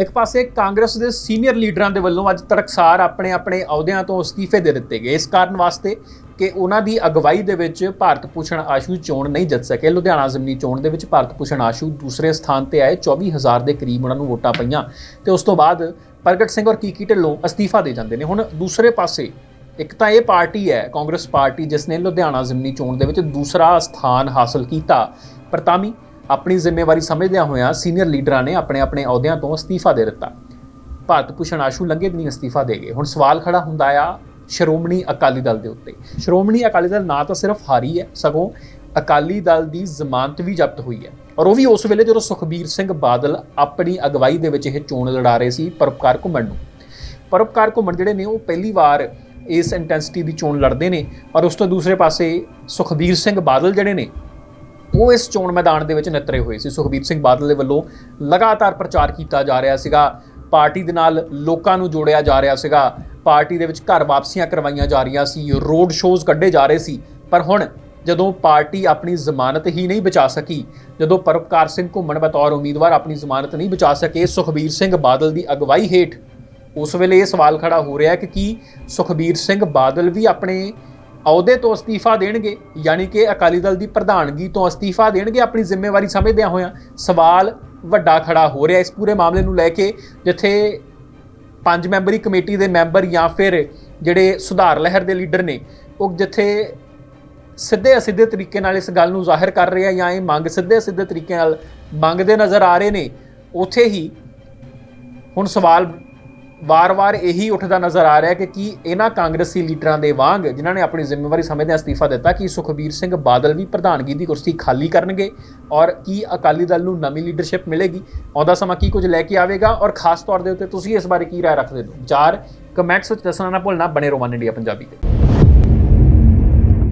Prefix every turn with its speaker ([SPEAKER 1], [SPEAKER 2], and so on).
[SPEAKER 1] ਇੱਕ ਪਾਸੇ ਕਾਂਗਰਸ ਦੇ ਸੀਨੀਅਰ ਲੀਡਰਾਂ ਦੇ ਵੱਲੋਂ ਅੱਜ ਤੜਕਸਾਰ ਆਪਣੇ ਆਪਣੇ ਅਹੁਦਿਆਂ ਤੋਂ ਅਸਤੀਫੇ ਦੇ ਦਿੱਤੇ ਗਏ। ਇਸ ਕਾਰਨ ਵਾਸਤੇ ਕਿ ਉਹਨਾਂ ਦੀ ਅਗਵਾਈ ਦੇ ਵਿੱਚ ਭਾਰਤ ਭੂਸ਼ਣ ਆਸ਼ੂ ਚੋਣ ਨਹੀਂ ਜਿੱਤ ਸਕੇ। ਲੁਧਿਆਣਾ ਜ਼ਿਮਨੀ ਚੋਣ ਦੇ ਵਿੱਚ ਭਾਰਤ ਭੂਸ਼ਣ ਆਸ਼ੂ ਦੂਸਰੇ ਸਥਾਨ ਤੇ ਆਏ। 24000 ਦੇ ਕਰੀਬ ਉਹਨਾਂ ਨੂੰ ਵੋਟਾਂ ਪਈਆਂ ਤੇ ਉਸ ਤੋਂ ਬਾਅਦ ਪ੍ਰਗਟ ਸਿੰਘ ਔਰ ਕੀਕੀ ਢਿੱਲੋਂ ਅਸਤੀਫਾ ਦੇ ਜਾਂਦੇ ਨੇ। ਹੁਣ ਦੂਸਰੇ ਪਾਸੇ ਇੱਕ ਤਾਂ ਇਹ ਪਾਰਟੀ ਹੈ, ਕਾਂਗਰਸ ਪਾਰਟੀ, ਜਿਸ ਨੇ ਲੁਧਿਆਣਾ ਜ਼ਿਮਨੀ ਚੋਣ ਦੇ ਵਿੱਚ ਦੂਸਰਾ ਸਥਾਨ ਹਾਸਲ ਕੀਤਾ। ਪਰ ਆਪਣੀ ਜ਼ਿੰਮੇਵਾਰੀ ਸਮਝਦਿਆਂ ਹੋਇਆਂ ਸੀਨੀਅਰ ਲੀਡਰਾਂ ਨੇ ਆਪਣੇ ਆਪਣੇ ਅਹੁਦਿਆਂ ਤੋਂ ਅਸਤੀਫਾ ਦੇ ਦਿੱਤਾ। ਭਾਰਤ ਭੂਸ਼ਣ ਆਸ਼ੂ ਲੰਘੇ ਦਿਨੀ ਅਸਤੀਫਾ ਦੇ ਗਏ। ਹੁਣ ਸਵਾਲ ਖੜਾ ਹੁੰਦਾ ਆ ਸ਼੍ਰੋਮਣੀ ਅਕਾਲੀ ਦਲ ਦੇ ਉੱਤੇ। ਸ਼੍ਰੋਮਣੀ ਅਕਾਲੀ ਦਲ ਨਾ ਤਾਂ ਸਿਰਫ ਹਾਰੀ ਹੈ, ਸਗੋਂ ਅਕਾਲੀ ਦਲ ਦੀ ਜ਼ਮਾਨਤ ਵੀ ਜ਼ਬਤ ਹੋਈ ਹੈ। ਔਰ ਉਹ ਵੀ ਉਸ ਵੇਲੇ ਜਦੋਂ ਸੁਖਬੀਰ ਸਿੰਘ ਬਾਦਲ ਆਪਣੀ ਅਗਵਾਈ ਦੇ ਵਿੱਚ ਇਹ ਚੋਣ ਲੜਾ ਰਹੇ ਸੀ ਪਰਉਪਕਾਰ ਘੁੰਮਣ ਨੂੰ। ਪਰਉਪਕਾਰ ਘੁੰਮਣ ਜਿਹੜੇ ਨੇ ਉਹ ਪਹਿਲੀ ਵਾਰ ਇਸ ਇੰਟੈਂਸਿਟੀ ਦੀ ਚੋਣ ਲੜਦੇ ਨੇ। ਔਰ ਉਸ ਤੋਂ ਦੂਸਰੇ ਪਾਸੇ ਸੁਖਬੀਰ ਸਿੰਘ ਬਾਦਲ ਜਿਹੜੇ ਨੇ ਉਹ ਇਸ ਚੋਣ ਮੈਦਾਨ ਦੇ ਵਿੱਚ ਨਤਰੇ ਹੋਏ ਸੀ। ਸੁਖਬੀਰ ਸਿੰਘ ਬਾਦਲ ਦੇ ਵੱਲੋਂ ਲਗਾਤਾਰ ਪ੍ਰਚਾਰ ਕੀਤਾ ਜਾ ਰਿਹਾ ਸੀਗਾ। ਪਾਰਟੀ ਦੇ ਨਾਲ ਲੋਕਾਂ ਨੂੰ ਜੋੜਿਆ ਜਾ ਰਿਹਾ ਸੀਗਾ। ਪਾਰਟੀ ਦੇ ਵਿੱਚ ਘਰ ਵਾਪਸੀਆਂ ਕਰਵਾਈਆਂ ਜਾ ਰਹੀਆਂ ਸੀ। ਰੋਡ ਸ਼ੋਜ਼ ਕੱਢੇ ਜਾ ਰਹੇ ਸੀ। ਪਰ ਹੁਣ ਜਦੋਂ ਪਾਰਟੀ ਆਪਣੀ ਜ਼ਮਾਨਤ ਹੀ ਨਹੀਂ ਬਚਾ ਸਕੀ, ਜਦੋਂ ਪਰਪਕਾਰ ਸਿੰਘ ਘੁੰਮਣ ਬਤੌਰ ਉਮੀਦਵਾਰ ਆਪਣੀ ਜ਼ਮਾਨਤ ਨਹੀਂ ਬਚਾ ਸਕੇ, ਸੁਖਬੀਰ ਸਿੰਘ ਬਾਦਲ ਦੀ ਅਗਵਾਈ ਹੇਠ ਉਸ ਵੇਲੇ ਇਹ ਸਵਾਲ ਖੜਾ ਹੋ ਰਿਹਾ ਕਿ ਕੀ ਸੁਖਬੀਰ ਸਿੰਘ ਬਾਦਲ ਵੀ ਆਪਣੇ ਅਹੁਦੇ ਤੋਂ ਅਸਤੀਫਾ ਦੇਣਗੇ, ਯਾਨੀ ਕਿ ਅਕਾਲੀ ਦਲ ਦੀ ਪ੍ਰਧਾਨਗੀ ਤੋਂ ਅਸਤੀਫਾ ਦੇਣਗੇ, ਆਪਣੀ ਜ਼ਿੰਮੇਵਾਰੀ ਸਮਝਦਿਆਂ ਹੋਇਆਂ। ਸਵਾਲ ਵੱਡਾ ਖੜਾ ਹੋ ਰਿਹਾ ਇਸ ਪੂਰੇ ਮਾਮਲੇ ਨੂੰ ਲੈ ਕੇ, ਜਿੱਥੇ ਪੰਜ ਮੈਂਬਰੀ ਕਮੇਟੀ ਦੇ ਮੈਂਬਰ ਜਾਂ ਫਿਰ ਜਿਹੜੇ ਸੁਧਾਰ ਲਹਿਰ ਦੇ ਲੀਡਰ ਨੇ, ਉਹ ਜਿੱਥੇ ਸਿੱਧੇ ਅਸਿੱਧੇ ਤਰੀਕੇ ਨਾਲ ਇਸ ਗੱਲ ਨੂੰ ਜ਼ਾਹਿਰ ਕਰ ਰਹੇ ਆ ਜਾਂ ਇਹ ਮੰਗ ਸਿੱਧੇ ਅਸਿੱਧੇ ਤਰੀਕੇ ਨਾਲ ਮੰਗਦੇ ਨਜ਼ਰ ਆ ਰਹੇ ਨੇ, ਉੱਥੇ ਹੀ ਹੁਣ ਸਵਾਲ ਵਾਰ-ਵਾਰ ਇਹੀ ਉੱਠਦਾ ਨਜ਼ਰ ਆ ਰਿਹਾ ਕਿ ਕੀ ਇਹਨਾਂ ਕਾਂਗਰਸੀ ਲੀਡਰਾਂ ਦੇ ਵਾਂਗ, ਜਿਨ੍ਹਾਂ ਨੇ ਆਪਣੀ ਜ਼ਿੰਮੇਵਾਰੀ ਸਮਝਦਿਆਂ ਅਸਤੀਫਾ ਦਿੱਤਾ, ਕਿ ਸੁਖਬੀਰ ਸਿੰਘ ਬਾਦਲ ਵੀ ਪ੍ਰਧਾਨਗੀ ਦੀ ਕੁਰਸੀ ਖਾਲੀ ਕਰਨਗੇ ਔਰ ਕੀ ਅਕਾਲੀ ਦਲ ਨੂੰ ਨਵੀਂ ਲੀਡਰਸ਼ਿਪ ਮਿਲੇਗੀ? ਆਉਂਦਾ ਸਮਾਂ ਕੀ ਕੁਝ ਲੈ ਕੇ ਆਵੇਗਾ ਔਰ ਖਾਸ ਤੌਰ ਦੇ ਉੱਤੇ ਤੁਸੀਂ ਇਸ ਬਾਰੇ ਕੀ ਰਾਏ ਰੱਖਦੇ ਹੋ? ਵਿਚਾਰ ਕਮੈਂਟਸ ਵਿੱਚ ਦੱਸਣਾ ਨਾ ਭੁੱਲਣਾ, ਬਣੇ ਰੋਮਾਨ ਇੰਡੀਆ ਪੰਜਾਬੀ ਤੇ।